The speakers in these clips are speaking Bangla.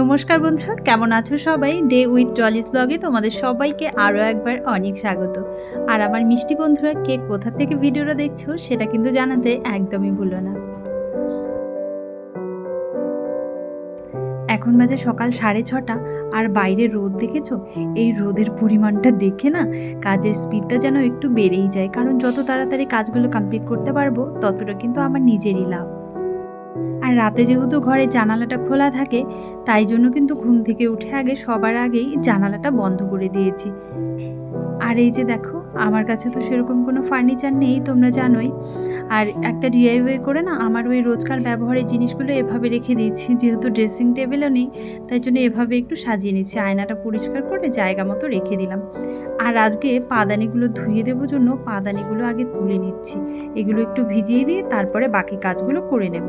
নমস্কার বন্ধুরা, কেমন আছো সবাই? ডে উইথ ডলিস ব্লগে তোমাদের সবাইকে আরও একবার অনেক স্বাগত। আর আমার মিষ্টি বন্ধুরা, কে কোথা থেকে ভিডিওটা দেখছ সেটা কিন্তু জানাতে একদমই ভুলো না। এখন বাজে সকাল সাড়ে ছটা, আর বাইরে রোদ দেখেছ? এই রোদের পরিমাণটা দেখে না কাজের স্পিডটা যেন একটু বেড়েই যায়। কারণ যত তাড়াতাড়ি কাজগুলো কমপ্লিট করতে পারব, ততটা কিন্তু আমার নিজেরই লাভ। আর রাতে যেহেতু ঘরে জানালাটা খোলা থাকে, তাই জন্য কিন্তু ঘুম থেকে উঠে আগে সবার আগেই জানালাটা বন্ধ করে দিয়েছি। আর এই যে দেখো, আমার কাছে তো সেরকম কোনো ফার্নিচার নেই, তোমরা জানোই। আর একটা ডিআইওয়াই করে না, আমার ওই রোজকার ব্যবহারের জিনিসগুলো এভাবে রেখে দিয়েছি, যেহেতু ড্রেসিং টেবিলও নেই, তাই জন্য এভাবে একটু সাজিয়ে নিচ্ছি আয়নাটা পরিষ্কার করে জায়গা মতো রেখে দিলাম। আর আজকে পাদানিগুলো ধুয়ে দেবো জন্য, পাদানিগুলো আগে তুলে নিচ্ছি। এগুলো একটু ভিজিয়ে দিয়ে তারপরে বাকি কাজগুলো করে নেব।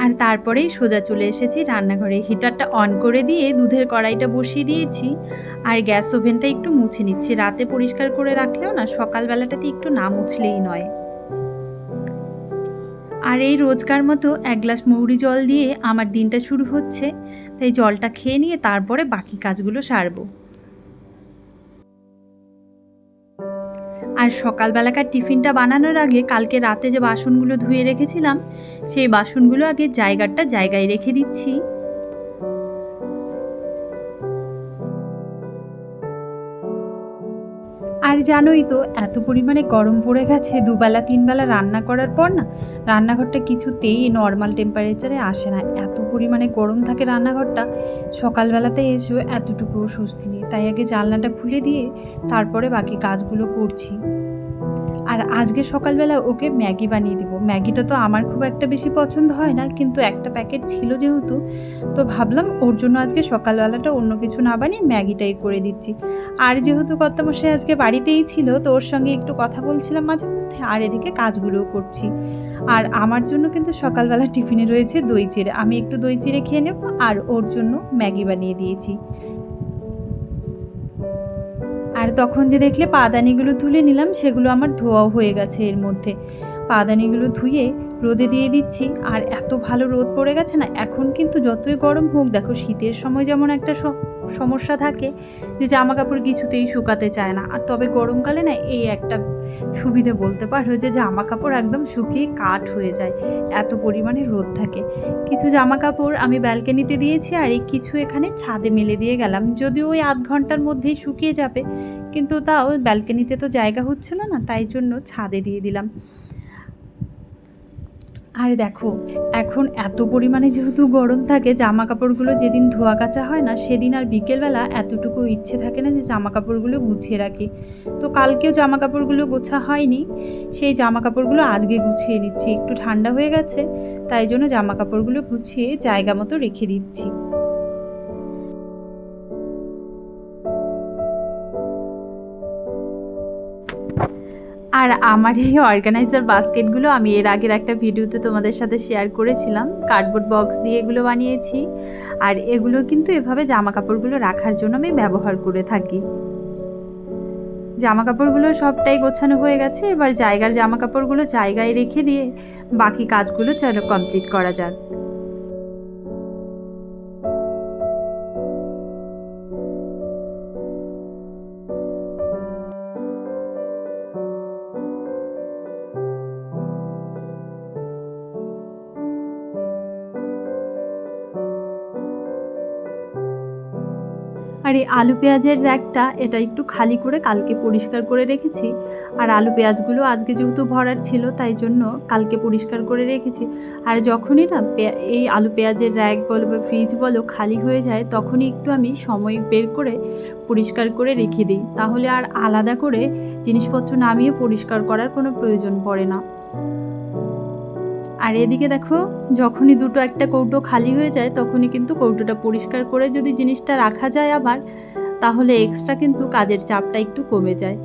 আর তারপরেই সোজা চলে এসেছি রান্নাঘরে। হিটারটা অন করে দিয়ে দুধের কড়াইটা বসিয়ে দিয়েছি। আর গ্যাস ওভেনটা একটু মুছে নিচ্ছি। রাতে পরিষ্কার করে রাখলেও না, সকালবেলাটাতে একটু না মুছলেই নয়। আর এই রোজকার মতো এক গ্লাস মৌরি জল দিয়ে আমার দিনটা শুরু হচ্ছে। তাই জলটা খেয়ে নিয়ে তারপরে বাকি কাজগুলো সারবো। আর সকালবেলাকার টিফিনটা বানানোর আগে কালকে রাতে যে বাসনগুলো ধুয়ে রেখেছিলাম, সেই বাসনগুলো আগে জায়গাটা জায়গায় রেখে দিচ্ছি। আর জানোই তো, এত পরিমাণে গরম পড়ে গেছে, দুবেলা তিনবেলা রান্না করার পর না, রান্নাঘরটা কিছুতেই নর্মাল টেম্পারেচারে আসে না। এত পরিমাণে গরম থাকে রান্নাঘরটা, সকালবেলাতে এসেও এতটুকুও স্বস্তি নেই। তাই আগে জানলাটা খুলে দিয়ে তারপরে বাকি কাজগুলো করছি। আর আজকে সকালবেলা ওকে ম্যাগি বানিয়ে দিব। ম্যাগিটা তো আমার খুব একটা বেশি পছন্দ হয় না, কিন্তু একটা প্যাকেট ছিল যেহেতু, তো ভাবলাম ওর জন্য আজকে সকালবেলাটা অন্য কিছু না বানিয়ে ম্যাগিটাই করে দিচ্ছি। আর যেহেতু কর্তামশাই আজকে বাড়িতেই ছিল, তো ওর সঙ্গে একটু কথা বলছিলাম মাঝে মধ্যে, আর এদিকে কাজগুলোও করছি। আর আমার জন্য কিন্তু সকালবেলা টিফিনে রয়েছে দই চিড়ে। আমি একটু দই চিড়ে খেয়ে নেব আর ওর জন্য ম্যাগি বানিয়ে দিয়েছি। আর তখন যে দেখলে পাদানিগুলো তুলে নিলাম, সেগুলো আমার ধোয়াও হয়ে গেছে এর মধ্যে। পাদানিগুলো ধুয়ে রোদে দিয়ে দিচ্ছি, আর এত ভালো রোদ পড়ে গেছে না, এখন কিন্তু যতই গরম হোক, দেখো শীতের সময় যেমন একটা সমস্যা থাকে যে জামা কাপড় কিছুতেই শুকাতে চায় না। আর তবে গরমকালে না এই একটা সুবিধে বলতে পারো যে জামা কাপড় একদম শুকিয়ে কাঠ হয়ে যায়, এত পরিমাণে রোদ থাকে। কিছু জামা কাপড় আমি ব্যালকানিতে দিয়েছি আর এই কিছু এখানে ছাদে মেলে দিয়ে গেলাম। যদিও ওই আধ ঘণ্টার মধ্যেই শুকিয়ে যাবে, কিন্তু তাও ব্যালকানিতে তো জায়গা হচ্ছিল না, তাই জন্য ছাদে দিয়ে দিলাম। আর দেখো, এখন এত পরিমাণে যেহেতু গরম থাকে জামা কাপড়গুলো যেদিন ধোয়া কাচা হয় না, সেদিন আর বিকেলবেলা এতটুকু ইচ্ছে থাকে না যে জামা কাপড়গুলো গুছিয়ে রাখি। তো কালকেও জামা কাপড়গুলো গোছা হয়নি, সেই জামা কাপড়গুলো আজকে গুছিয়ে নিচ্ছি। একটু ঠান্ডা হয়ে গেছে, তাই জন্য জামা কাপড়গুলো গুছিয়ে জায়গা মতো রেখে দিচ্ছি। আর আমার এই অর্গানাইজার বাস্কেটগুলো আমি এর আগের একটা ভিডিওতে তোমাদের সাথে শেয়ার করেছিলাম। কার্ডবোর্ড বক্স দিয়ে এগুলো বানিয়েছি। আর এগুলো কিন্তু এভাবে জামা কাপড়গুলো রাখার জন্য আমি ব্যবহার করে থাকি। জামা কাপড়গুলো সবটাই গোছানো হয়ে গেছে। এবার জায়গার জামা কাপড়গুলো জায়গায় রেখে দিয়ে বাকি কাজগুলো চলো কমপ্লিট করা যাক। আর এই আলু পেঁয়াজের র্যাকটা এটা একটু খালি করে কালকে পরিষ্কার করে রেখেছি। আর আলু পেঁয়াজগুলো আজকে যেহেতু ভরার ছিল, তাই জন্য কালকে পরিষ্কার করে রেখেছি। আর যখনই না এই আলু পেঁয়াজের র্যাক বলো বা ফ্রিজ বলো খালি হয়ে যায়, তখনই একটু আমি সময় বের করে পরিষ্কার করে রেখে দিই। তাহলে আর আলাদা করে জিনিসপত্র নামিয়ে পরিষ্কার করার কোনো প্রয়োজন পড়ে না। আর এদিকে দেখো, যখনই দুটো একটা কৌটো খালি হয়ে যায়, তখনই কিন্তু কৌটোটা পরিষ্কার করে যদি জিনিসটা রাখা যায় আবার, তাহলে এক্সট্রা কিন্তু কাজের চাপটা একটু কমে যায়।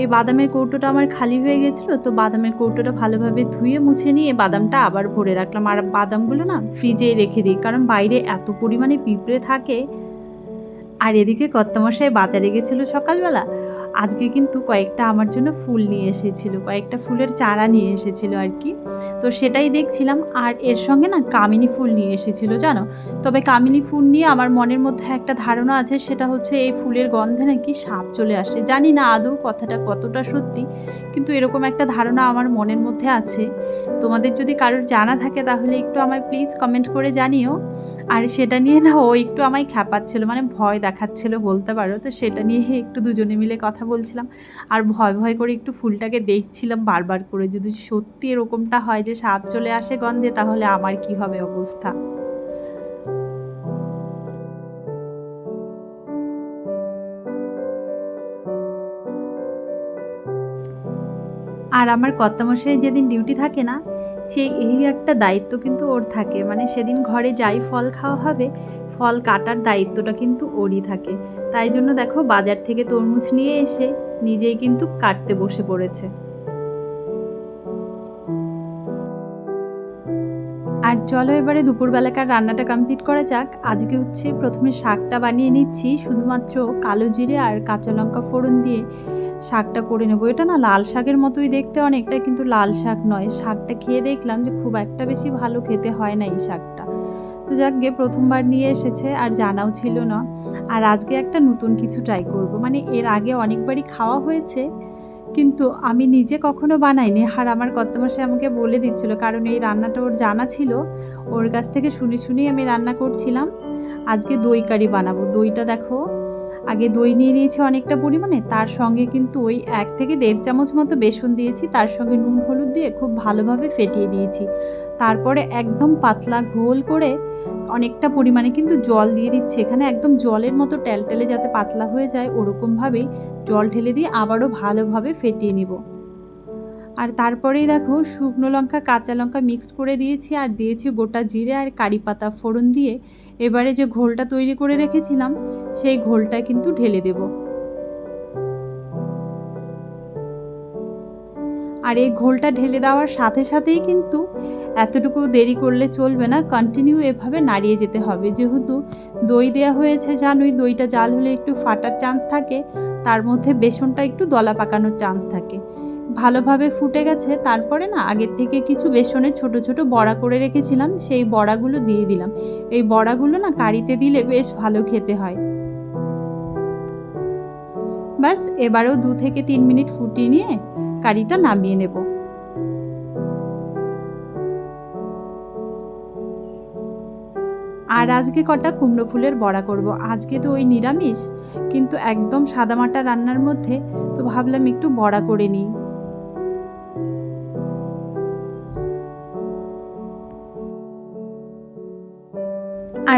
এই বাদামের কৌটোটা আমার খালি হয়ে গেছিল, তো বাদামের কৌটোটা ভালোভাবে ধুয়ে মুছে নিয়ে বাদামটা আবার ভরে রাখলাম। আর বাদামগুলো না ফ্রিজে রেখে দিই, কারণ বাইরে এত পরিমাণে পিঁপড়ে থাকে। আর এদিকে কর্তামশাই বাজারে গেছিল সকালবেলা আজকে কিন্তু কয়েকটা আমার জন্য ফুল নিয়ে এসেছিল, কয়েকটা ফুলের চারা নিয়ে এসেছিল আর কি। তো সেটাই দেখছিলাম আর এর সঙ্গে না কামিনী ফুল নিয়ে এসেছিল, জানো? তবে কামিনী ফুল নিয়ে আমার মনের মধ্যে একটা ধারণা আছে, সেটা হচ্ছে এই ফুলের গন্ধে নাকি সাপ চলে আসে। জানি না আদৌ কথাটা কতটা সত্যি, কিন্তু এরকম একটা ধারণা আমার মনের মধ্যে আছে। তোমাদের যদি কারোর জানা থাকে তাহলে একটু আমায় প্লিজ কমেন্ট করে জানিও। আর সেটা নিয়ে না ও একটু আমায় খ্যাপাচ্ছিল মানে ভয় দেখাচ্ছিল বলতে পারো, তো সেটা নিয়ে একটু দুজনে মিলে কথা বলছিলাম। আর ভয় ভয় করে একটু ফুলটাকে দেখছিলাম বারবার করে যদি সত্যি এরকমটা হয় যে সাপ চলে আসে গন্ধে, তাহলে আমার কি হবে অবস্থা? আর আমার কর্তামশাই যেদিন ডিউটি থাকে না সে এই একটা দায়িত্ব কিন্তু ওর থাকে। মানে সেদিন ঘরে যাই ফল খাওয়া হবে ফল কাটার দায়িত্বটা কিন্তু ওরই থাকে। তাই জন্য দেখো বাজার থেকে তরমুজ নিয়ে এসে নিজেই কিন্তু কাটতে বসে পড়েছে। আর চলো এবারে দুপুরবেলাকার রান্নাটা কমপ্লিট করা যাক। আজকে হচ্ছে প্রথমে শাকটা বানিয়ে নিচ্ছি, শুধুমাত্র কালো জিরে আর কাঁচা লঙ্কা ফোড়ন দিয়ে শাকটা করে নেব। এটা না লাল শাকের মতোই দেখতে অনেকটা, কিন্তু লাল শাক নয়। শাকটা খেয়ে দেখলাম যে খুব একটা বেশি ভালো খেতে হয় না এই শাকটা। তো যাক প্রথমবার নিয়ে এসেছে আর জানাও ছিল না। আর আজকে একটা নতুন কিছু ট্রাই করব। মানে এর আগে অনেকবারই খাওয়া হয়েছে, কিন্তু আমি নিজে কখনো বানাইনি। আর আমার কর্তমাসে আমাকে বলে দিচ্ছিল, কারণ এই রান্নাটা ওর জানা ছিল। ওর কাছ থেকে শুনে শুনেই আমি রান্না করছিলাম। আজকে দই কারি বানাবো। দইটা দেখো, আগে দই নিয়ে নিয়েছি অনেকটা পরিমাণে। তার সঙ্গে কিন্তু ওই এক থেকে দেড় চামচ মতো বেসন দিয়েছি। তার সঙ্গে নুন হলুদ দিয়ে খুব ভালোভাবে ফেটিয়ে দিয়েছি। তারপরে একদম পাতলা ঘোল করে অনেকটা পরিমাণে কিন্তু জল দিয়ে দিচ্ছি। এখানে একদম জলের মতো টেলটেলে যাতে পাতলা হয়ে যায়, ওরকমভাবেই জল ঢেলে দিয়ে আবারও ভালোভাবে ফেটিয়ে নিব। আর তারপরেই দেখো শুকনো লঙ্কা, কাঁচা লঙ্কা মিক্সড করে দিয়েছি আর দিয়েছি গোটা জিরে আর কারি পাতা ফোড়ন দিয়ে। এবারে যে ঘোলটা তৈরি করে রেখেছিলাম, সেই ঘোলটা কিন্তু ঢেলে দেব। আর এই ঘোলটা ঢেলে দেওয়ার সাথে সাথেই কিন্তু এতটুকু দেরি করলে চলবে না কন্টিনিউ এভাবে নাড়িয়ে যেতে হবে। যেহেতু দই দেওয়া হয়েছে, জানোই দইটা জাল হলে একটু ফাটার চান্স থাকে, তার মধ্যে বেসনটা একটু দলা পাকানোর চান্স থাকে। ভালোভাবে ফুটে গেছে, তারপরে না আগের থেকে কিছু বেসনের ছোট ছোট বড়া করে রেখেছিলাম, সেই বড়াগুলো দিয়ে দিলাম। এই বড়াগুলো না কারিতে দিলে বেশ ভালো খেতে হয়। ব্যাস, এবারেও দু থেকে তিন মিনিট ফুটিয়ে নিয়ে কারিটা নামিয়ে নেব। আর আজকে কটা কুমড়ো ফুলের বড়া করব। আজকে তো ওই নিরামিষ, কিন্তু একদম সাদামাটা রান্নার মধ্যে তো ভাবলাম একটু বড়া করে নিই।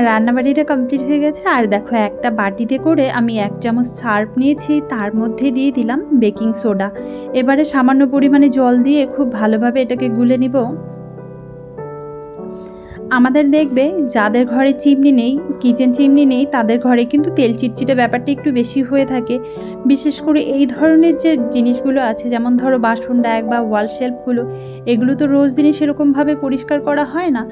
রান্নাবাড়িটা কমপ্লিট হয়ে গেছে। আর দেখো, একটা বাটিতে করে আমি এক চামচ সার্ফ নিয়েছি, তার মধ্যে দিয়ে দিলাম বেকিং সোডা। এবারে সামান্য পরিমাণে জল দিয়ে খুব ভালোভাবে এটাকে গুলে নিব। আমাদের দেখবে যাদের ঘরে চিমনি নেই কিচেন চিমনি নেই, তাদের ঘরে কিন্তু তেল চিটচিটে ব্যাপারটা একটু বেশি হয়ে থাকে। বিশেষ করে এই ধরনের যে জিনিসগুলো আছে, যেমন ধরো বাসন ড্যাগ বা ওয়াল শেলফগুলো এগুলো তো রোজ দিনই সেরকমভাবে পরিষ্কার করা হয় না।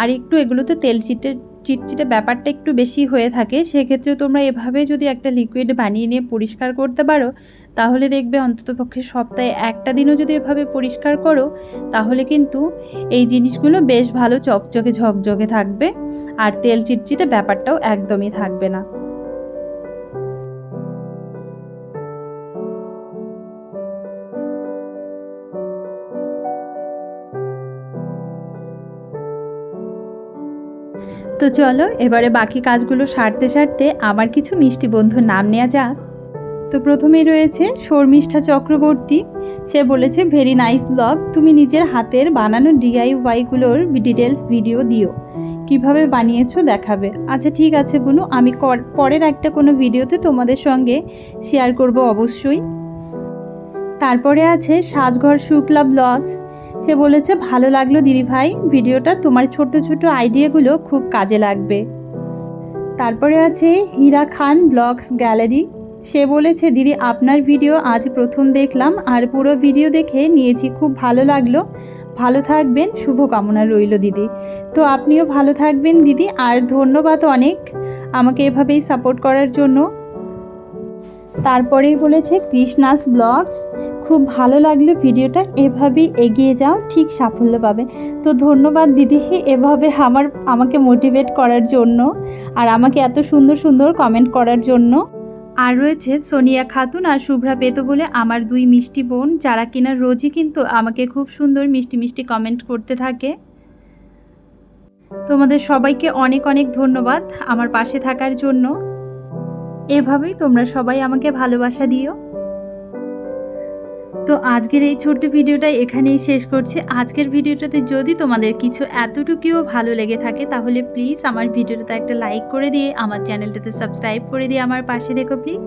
আর একটু এগুলোতে তেল চিটে চিটচিটে ব্যাপারটা একটু বেশি হয়ে থাকে, সেক্ষেত্রে তোমরা এভাবে যদি একটা লিকুইড বানিয়ে নিয়ে পরিষ্কার করতে পারো, তাহলে দেখবে অন্ততপক্ষে সপ্তাহে একটা দিনও যদি এভাবে পরিষ্কার করো, তাহলে কিন্তু এই জিনিসগুলো বেশ ভালো চকচকে ঝকঝকে থাকবে, আর তেল চিটচিটে ব্যাপারটাও একদমই থাকবে না। তো চলো, এবারে বাকি কাজগুলো সারতে সারতে আমার কিছু মিষ্টি বন্ধুর নাম নেওয়া যাক। তো প্রথমেই রয়েছে শর্মিষ্ঠা চক্রবর্তী। সে বলেছে ভেরি নাইস ব্লগ তুমি নিজের হাতের বানানো ডিআইওয়াইগুলোর ডিটেলস ভিডিও দিও। কীভাবে বানিয়েছো দেখাবে। আচ্ছা ঠিক আছে বুনু, আমি পরের একটা কোনো ভিডিওতে তোমাদের সঙ্গে শেয়ার করব অবশ্যই। তারপরে আছে সাজঘর শুক্লা ব্লগস সে বলেছে, ভালো লাগল দিদি ভাই, ভিডিওটা তোমার ছোট ছোট আইডিয়াগুলো খুব কাজে লাগবে। তারপরে আছে হীরা খান ব্লগস গ্যালারি। সে বলেছে, দিদি, আপনার ভিডিও আজ প্রথম দেখলাম, আর পুরো ভিডিও দেখে নিয়েছি, খুব ভালো লাগল। ভালো থাকবেন, শুভকামনা রইল দিদি। তো আপনিও ভালো থাকবেন দিদি, আর ধন্যবাদ অনেক। আমাকে এভাবেই সাপোর্ট করার জন্য। তারপরেই বলেছে, কৃষ্ণাস ব্লগস, খুব ভালো লাগল ভিডিওটা, এভাবেই এগিয়ে যাও, ঠিক সাফল্য পাবে। তো ধন্যবাদ দিদি, এভাবে আমার, আমাকে মোটিভেট করার জন্য আর আমাকে এত সুন্দর সুন্দর কমেন্ট করার জন্য। আর রয়েছে সোনিয়া খাতুন আর শুভ্রা পেতো বলে আমার দুই মিষ্টি বোন, যারা কিনা রোজই কিন্তু আমাকে খুব সুন্দর মিষ্টি মিষ্টি কমেন্ট করতে থাকে। তোমাদের সবাইকে অনেক অনেক ধন্যবাদ আমার পাশে থাকার জন্য। এভাবেই তোমরা সবাই আমাকে ভালোবাসা দিও। তো আজকের এই ছোট্ট ভিডিওটা এখানেই শেষ করছি। আজকের ভিডিওটাতে যদি তোমাদের কিছু এতটুকুও ভালো লেগে থাকে, তাহলে প্লিজ আমার ভিডিওটাতে একটা লাইক করে দিয়ে, আমার চ্যানেলটাতে সাবস্ক্রাইব করে দিয়ে আমার পাশে দেখো প্লিজ